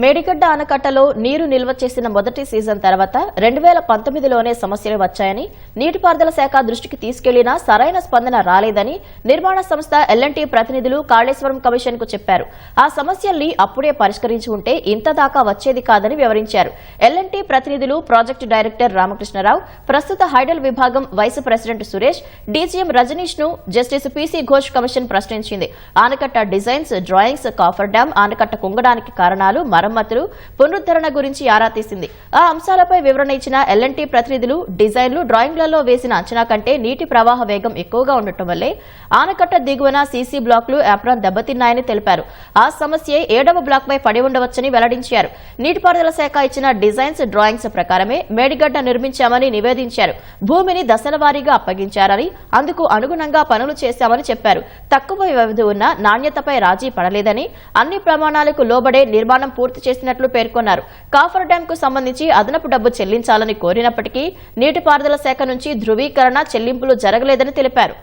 మేడిగడ్డ ఆనకట్టలో నీరు నిల్వ చేసిన మొదటి సీజన్ తర్వాత రెండు వేల పంతొమ్మిదిలోనే సమస్యలు వచ్చాయని నీటిపారుదల శాఖ దృష్టికి తీసుకెళ్ళినా సరైన స్పందన రాలేదని నిర్మాణ సంస్థ ఎల్ఎన్టీ ప్రతినిధులు కాళేశ్వరం కమిషన్కు చెప్పారు. ఆ సమస్యల్ని అప్పుడే పరిష్కరించి ఉంటే ఇంత దాకా వచ్చేది కాదని వివరించారు. ఎల్ఎన్టీ ప్రతినిధులు ప్రాజెక్టు డైరెక్టర్ రామకృష్ణరావు ప్రస్తుత హైడల్ విభాగం వైస్ ప్రెసిడెంట్ సురేష్ డీజీఎం రజనీష్ను జస్టిస్ పీసీ ఘోష్ కమిషన్ ప్రశ్నించింది. ఆనకట్ట డిజైన్స్ డ్రాయింగ్స్ కాఫర్ డ్యాం ఆనకట్ట కుంగడానికి కారణాలు మరమ్మతులు పునరుద్దరణ గురించి ఆరా తీసింది. ఆ అంశాలపై వివరణ ఇచ్చిన ఎల్ఎన్టీ ప్రతినిధులు డిజైన్లు డ్రాయింగ్లలో వేసిన అంచనా కంటే నీటి ప్రవాహ వేగం ఎక్కువగా ఉండటం వల్లే ఆనకట్ట దిగువన సీసీ బ్లాక్లు యాప్రాన్ దెబ్బతిన్నాయని తెలిపారు. ఆ సమస్యే ఏడవ బ్లాక్ పై పడి ఉండవచ్చని వెల్లడించారు. నీటిపారుదల శాఖ ఇచ్చిన డిజైన్స్ డ్రాయింగ్స్ ప్రకారమే మేడిగడ్డ నిర్మించామని నివేదించారు. భూమిని దశలవారీగా అప్పగించారని అందుకు అనుగుణంగా పనులు చేశామని చెప్పారు. తక్కువ వ్యవధి ఉన్న నాణ్యతపై రాజీ పడలేదని అన్ని ప్రమాణాలకు లోబడే నిర్మాణం పూర్తి పూర్తి చేసినట్లు పేర్కొన్నారు. కాఫర్ డ్యాం కు సంబంధించి అదనపు డబ్బు చెల్లించాలని కోరినప్పటికీ నీటిపారుదల శాఖ నుంచి ధృవీకరణ చెల్లింపులు జరగలేదని తెలిపారు.